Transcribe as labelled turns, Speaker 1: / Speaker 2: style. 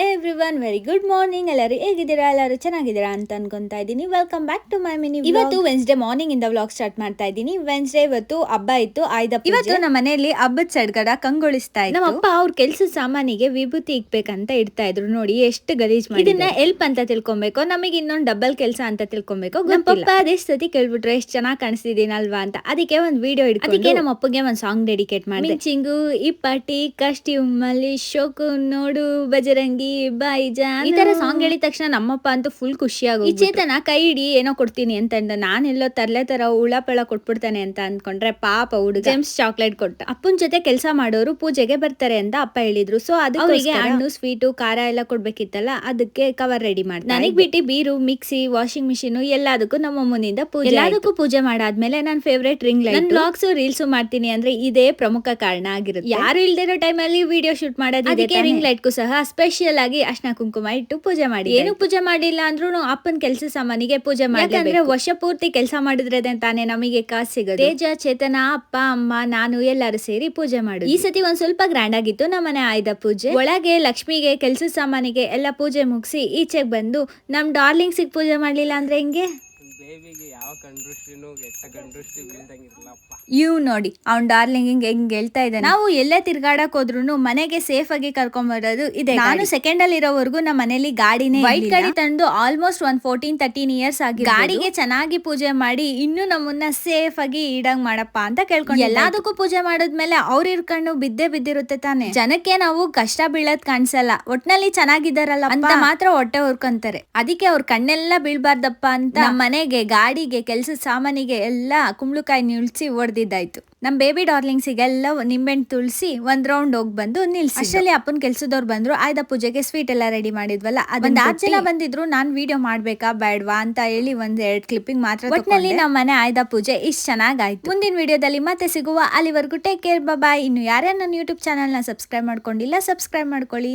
Speaker 1: E. Everyone very good morning ಎಲ್ಲರೂ ಹೇಗಿದ್ದೀರಾ? ಎಲ್ಲರೂ ಚೆನ್ನಾಗಿದ್ದೀರಾ ಅಂತ ಅನ್ಕೊಂತಾ ಇದ್ದೀನಿ. Welcome back to my mini ಇವತ್ತು ವೆನ್ಸ್ಡೇ ಮಾರ್ನಿಂಗ್ ಇಂದ ವ್ಲಾಗ್ ಸ್ಟಾರ್ಟ್ ಮಾಡ್ತಾ ಇದ್ದೀನಿ. ವೆನ್ಸ್ಡೇ ಇವತ್ತು ಹಬ್ಬ ಇತ್ತು. ಆಯ್ದ ಇವತ್ತು ನಮ್ಮ ಮನೆಯಲ್ಲಿ ಹಬ್ಬದ ಸಡ್ಗಡ ಕಂಗೊಳಿಸ್ತಾ ಇತ್ತು. ನಮ್ಮ ಅಪ್ಪ ಅವ್ರ ಕೆಲಸ ಸಾಮಾನಿಗೆ ವಿಭೂತಿ ಇಕ್ಬೇಕಂತ ಇಡ್ತಾ ಇದ್ರು. ನೋಡಿ ಎಷ್ಟು ಗಲೀಜ್ ಮಾಡಿ ಇದನ್ನ ಎಲ್ಪ್ ಅಂತ ತಿಳ್ಕೊಬೇಕು. ನಮಗೆ ಇನ್ನೊಂದು ಡಬಲ್ ಕೆಲಸ ಅಂತ ತಿಳ್ಕೊಬೇಕು. ನಮ್ಮ ಪಪ್ಪ ಅದೆಷ್ಟು ಸತಿ ಕೇಳ್ಬಿಟ್ರೆ ಎಷ್ಟು ಚೆನ್ನಾಗಿ ಕಾಣಿಸ್ತಿದ್ದೀನಲ್ವಾ? ಅಂತ. ಅದಕ್ಕೆ ಒಂದು ವಿಡಿಯೋ ಹಿಡ್ಕೊಂಡು ಅದಕ್ಕೆ ನಮ್ಮ ಅಪ್ಪಗೆ ಒಂದು ಸಾಂಗ್ ಡೆಡಿಕೇಟ್ ಮಾಡಿ ಚಿಂಗು ಈ ಪಾಟಿ ಕಷ್ಟಿ ಉಮ್ಮಲ್ಲಿ ಶೋಕು ನೋಡು ಬಜರಂಗಿ ಬಾಯಿ ಜಾನ್ ಈ ತರ ಸಾಂಗ್ ಹೇಳಿದ ತಕ್ಷಣ ನಮ್ಮಪ್ಪ ಅಂತೂ ಫುಲ್ ಖುಷಿಯಾಗಿ ಈ ಚೇತನ ಕೈ ಹಿಡಿ ಏನೋ ಕೊಡ್ತೀನಿ ಅಂತ ಅಂದ. ನಾನೆಲ್ಲೋ ತರ್ಲೆ ತರ ಉಳಾಪಳ ಪಳ ಕೊಟ್ಬಿಡ್ತಾನೆ ಅಂತ ಅನ್ಕೊಂಡ್ರೆ ಪಾಪ ಹುಡುಗ. ಜೆಮ್ಸ್ ಚಾಕ್ಲೇಟ್ ಕೊಟ್ಟ. ಅಪ್ಪನ ಜೊತೆ ಕೆಲಸ ಮಾಡೋರು ಪೂಜೆಗೆ ಬರ್ತಾರೆ ಅಂತ ಅಪ್ಪ ಹೇಳಿದ್ರು. ಸೊ ಅದು ಅವರಿಗೆ ಹಣ್ಣು ಸ್ವೀಟು ಖಾರ ಎಲ್ಲ ಕೊಡ್ಬೇಕಿತ್ತಲ್ಲ ಅದಕ್ಕೆ ಕವರ್ ರೆಡಿ ಮಾಡಿ ನನಗ್ ಬಿಟ್ಟು ಬೀರು ಮಿಕ್ಸಿ ವಾಷಿಂಗ್ ಮಿಷಿನ್ ಎಲ್ಲದಕ್ಕೂ ನಮ್ಮ ಅಮ್ಮನಿಂದ ಪೂಜೆ ಎಲ್ಲದಕ್ಕೂ ಪೂಜೆ ಮಾಡಾದ್ಮೇಲೆ ನನ್ನ favourite ring light blogs reels ಮಾಡ್ತೀನಿ ಅಂದ್ರೆ ಇದೇ ಪ್ರಮುಖ ಕಾರಣ ಆಗಿರುತ್ತೆ. ಯಾರು ಇಲ್ದಿರೋ ಟೈಮಲ್ಲಿ ವಿಡಿಯೋ ಶೂಟ್ ಮಾಡೋದಕ್ಕೆ ಅದಕ್ಕೆ ರಿಂಗ್ ಲೈಟ್ಗೂ ಸಹ ಸ್ಪೆಷಲ್ ಆಗಿ ಅರ್ಶನ ಕುಂಕುಮ ಇಟ್ಟು ಪೂಜೆ ಮಾಡಿ ಏನು ಪೂಜೆ ಮಾಡಿಲ್ಲ ಅಂದ್ರೂ ಅಪ್ಪನ ಕೆಲಸ ಸಾಮಾನಿಗೆ ಪೂಜೆ ಮಾಡಿ ಯಾಕಂದ್ರೆ ವರ್ಷ ಪೂರ್ತಿ ಕೆಲಸ ಮಾಡಿದ್ರೆ ತಾನೇ ನಮಗೆ ಕಾಸು ಸಿಗುತ್ತೆ ತೇಜ ಚೇತನ ಅಪ್ಪ ಅಮ್ಮ ನಾನು ಎಲ್ಲರೂ ಸೇರಿ ಪೂಜೆ ಮಾಡು ಈ ಸತಿ ಒಂದ್ ಸ್ವಲ್ಪ ಗ್ರ್ಯಾಂಡ್ ಆಗಿತ್ತು ನಮ್ಮನೆ ಆಯ್ದ ಪೂಜೆ. ಒಳಗೆ ಲಕ್ಷ್ಮಿಗೆ ಕೆಲಸ ಸಾಮಾನಿಗೆ ಎಲ್ಲ ಪೂಜೆ ಮುಗಿಸಿ ಈಚೆಗೆ ಬಂದು ನಮ್ ಡಾರ್ಲಿಂಗ್ಸಿಗೆ ಪೂಜೆ ಮಾಡ್ಲಿಲ್ಲ ಅಂದ್ರೆ ಹೆಂಗೆ?
Speaker 2: ಯಾವ ಕೆಟ್ಟ ಬೀಳ್ದಂಗಿರಲ್ಲಪ್ಪ
Speaker 1: ಇವ್ ನೋಡಿ ಅವ್ನ್ ಡಾರ್ಲಿಂಗ್ ಹಿಂಗ್ ಹೆಂಗ್ ಹೇಳ್ತಾ ಇದ್ದಾನೆ. ನಾವು ಎಲ್ಲೇ ತಿರ್ಗಾಡಕ್ ಹೋದ್ರು ಮನೆಗೆ ಸೇಫ್ ಆಗಿ ಕರ್ಕೊಂಡ್ ಬರೋದು ಇದೆ ನಾನು ಸೆಕೆಂಡ್ ಅಲ್ಲಿ ಇರೋವರೆಗೂ ನಮ್ಮ ಮನೇಲಿ ಗಾಡಿನೇ ವೈಟ್ ಗಾಡಿ ತಂದು ಆಲ್ಮೋಸ್ಟ್ ಒಂದ್ ಫೋರ್ಟೀನ್ ತರ್ಟೀನ್ ಇಯರ್ಸ್ ಆಗಿ ಗಾಡಿಗೆ ಚೆನ್ನಾಗಿ ಪೂಜೆ ಮಾಡಿ ಇನ್ನು ನಮ್ಮನ್ನ ಸೇಫ್ ಆಗಿ ಇಡಂಗ್ ಮಾಡಪ್ಪ ಅಂತ ಕೇಳ್ಕೊಂಡು ಎಲ್ಲದಕ್ಕೂ ಪೂಜೆ ಮಾಡಿದ್ಮೇಲೆ ಅವ್ರ ಇರ್ಕೊಂಡು ಬಿದ್ದೇ ಬಿದ್ದಿರುತ್ತೆ ತಾನೆ. ಜನಕ್ಕೆ ನಾವು ಕಷ್ಟ ಬೀಳದ್ ಕಾಣಿಸಲ್ಲ. ಒಟ್ನಲ್ಲಿ ಚೆನ್ನಾಗಿದ್ದಾರಲ್ಲ ಅಂತ ಮಾತ್ರ ಹೊಟ್ಟೆ ಹೊರ್ಕೊಂತಾರೆ. ಅದಕ್ಕೆ ಅವ್ರ ಕಣ್ಣೆಲ್ಲ ಬೀಳ್ಬಾರ್ದಪ್ಪ ಅಂತ ನಮ್ಮ ಮನೆಗೆ ಗಾಡಿಗೆ ಕೆಲಸದ ಸಾಮಾನಿಗೆ ಎಲ್ಲ ಕುಂಬಳಕಾಯಿ ನಿಲ್ಸಿ ಹೊಡೆದಿದ್ದಾಯ್ತು ನಮ್ ಬೇಬಿ ಡಾರ್ಲಿಂಗ್ಸಿಗೆಲ್ಲ ನಿಂಬೆಹಣ್ಣು ತುಳಸಿ ಒಂದ್ ರೌಂಡ್ ಹೋಗಿ ಬಂದು ನಿಲ್ಸಿ ಅಷ್ಟರಲ್ಲಿ ಅಪ್ಪನ್ ಕೆಲ್ಸದವ್ರು ಬಂದ್ರು ಆಯ್ದ ಪೂಜೆಗೆ ಸ್ವೀಟ್ ಎಲ್ಲ ರೆಡಿ ಮಾಡಿದ್ವಲ್ಲ? ಒಂದ್ ಆರ್ ಜನ ಬಂದಿದ್ರು ನಾನ್ ವಿಡಿಯೋ ಮಾಡ್ಬೇಕಾ ಬೇಡ್ವಾ ಅಂತ ಹೇಳಿ ಒಂದ್ ಎರಡ್ ಕ್ಲಿಪ್ಪಿಂಗ್ ಮಾತ್ರ ಒಟ್ನಲ್ಲಿ ನಮ್ಮ ಮನೆ ಆಯ್ದ ಪೂಜೆ ಇಷ್ಟ ಚೆನ್ನಾಗಾಯ್ತು. ಮುಂದಿನ ವಿಡಿಯೋದಲ್ಲಿ ಮತ್ತೆ ಸಿಗುವ ಅಲ್ಲಿವರೆಗೂ ಟೇಕ್ ಕೇರ್ ಬಾಯ್ ಇನ್ನು ಯಾರ್ಯಾರು ನನ್ನ ಯೂಟ್ಯೂಬ್ ಚಾನಲ್ನ ಸಬ್ಸ್ಕ್ರೈಬ್ ಮಾಡ್ಕೊಂಡಿಲ್ಲ ಸಬ್ಸ್ಕ್ರೈಬ್ ಮಾಡ್ಕೊಳ್ಳಿ.